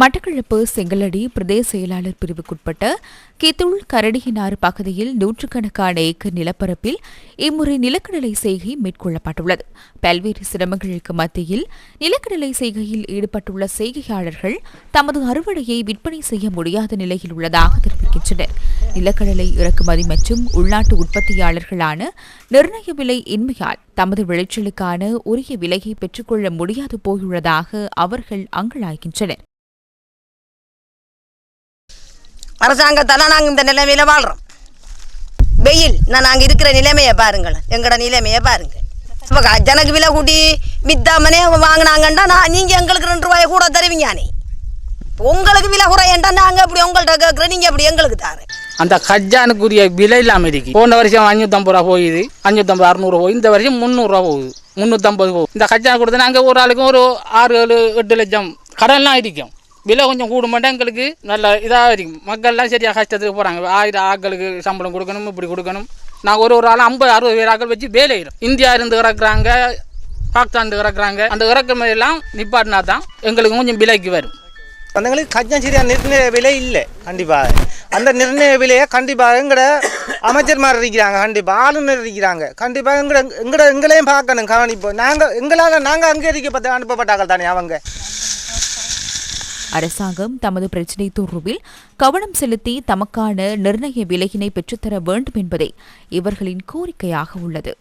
மட்டக்களப்பு செங்கலடி பிரதேச செயலாளர் பிரிவுக்குட்பட்ட கித்துள் கரடியினாறு பகுதியில் நூற்றுக்கணக்கான ஏக்கர் நிலப்பரப்பில் இம்முறை நிலக்கடலை செய்கை மேற்கொள்ளப்பட்டுள்ளது. பல்வேறு சிரமங்களுக்கு மத்தியில் நிலக்கடலை செய்கையில் ஈடுபட்டுள்ள செய்கையாளர்கள் தமது அறுவடையை விற்பனை செய்ய முடியாத நிலையில் உள்ளதாக தெரிவிக்கின்றனர். நிலக்கடலை இறக்குமதி மற்றும் உள்நாட்டு உற்பத்தியாளர்களான நிர்ணய விலை இன்மையால் தமது விளைச்சலுக்கான உரிய விலையை பெற்றுக்கொள்ள முடியாது போயுள்ளதாக அவர்கள் அங்கலாய்கின்றனர். அரசாங்கத்தால் நாங்கள் இந்த நிலைமையில வாழ்கிறோம் வெயில் நான் நாங்கள் இருக்கிற நிலைமையை பாருங்கள் எங்களோட நிலைமையை பாருங்கள் இப்போ ஜனக்கு விலை கூட்டி வித்தாமனே வாங்கினாங்கண்டா நான் நீங்கள் எங்களுக்கு ரெண்டு ரூபாயை கூட தருவீங்கானே உங்களுக்கு விலை குறையண்டா நாங்கள் அப்படி உங்கள்கிட்ட கேட்குறோம் நீங்கள் அப்படி எங்களுக்கு தாரு. அந்த கஜானுக்குரிய விலை இல்லாமல் இருக்கு. போன வருஷம் அஞ்சூற்றம்பது ரூபா போகுது அஞ்சூற்றம்பது அறுநூறு போகுது இந்த வருஷம் முந்நூறுரூவா போகுது முந்நூற்றம்பது போகுது. இந்த கஜான் கொடுத்து நாங்கள் ஒரு ஆளுக்கு ஒரு ஆறு ஏழு எட்டு லட்சம் கடன்லாம் இருக்கும் விலை கொஞ்சம் கூட எங்களுக்கு நல்ல இதாக இருக்கும். மக்கள்லாம் சரியாக கஷ்டத்துக்கு போகிறாங்க ஆயிரம் ஆட்களுக்கு சம்பளம் கொடுக்கணும் இப்படி கொடுக்கணும். நாங்கள் ஒரு ஒரு ஆள் ஐம்பது அறுபது பேர் ஆட்கள் வச்சு வேலை இந்தியா இருந்து இறக்குறாங்க பாகிஸ்தான் இறக்குறாங்க. அந்த இறக்குமதி நிப்பாட்டினா தான் எங்களுக்கு கொஞ்சம் விலைக்கு வரும். அந்தங்களுக்கு கஞ்சம் சரியாக நிர்ணய விலை இல்லை கண்டிப்பாக அந்த நிர்ணய விலையை கண்டிப்பாக எங்கட அமைச்சர்மார் இருக்கிறாங்க கண்டிப்பாக ஆளுநர் இருக்கிறாங்க. கண்டிப்பாக எங்கட எங்கட எங்களையும் பார்க்கணும். கவனிப்போம். நாங்கள் எங்களால் நாங்கள் அங்கே இருக்க பார்த்து அனுப்பப்பட்டாங்க தானே அவங்க. அரசாங்கம் தமது பிரச்சினை தோர்வில் கவனம் செலுத்தி தமக்கான நிர்ணய விலையினை பெற்றுத்தர வேண்டும் என்பதே இவர்களின் கோரிக்கையாக உள்ளது.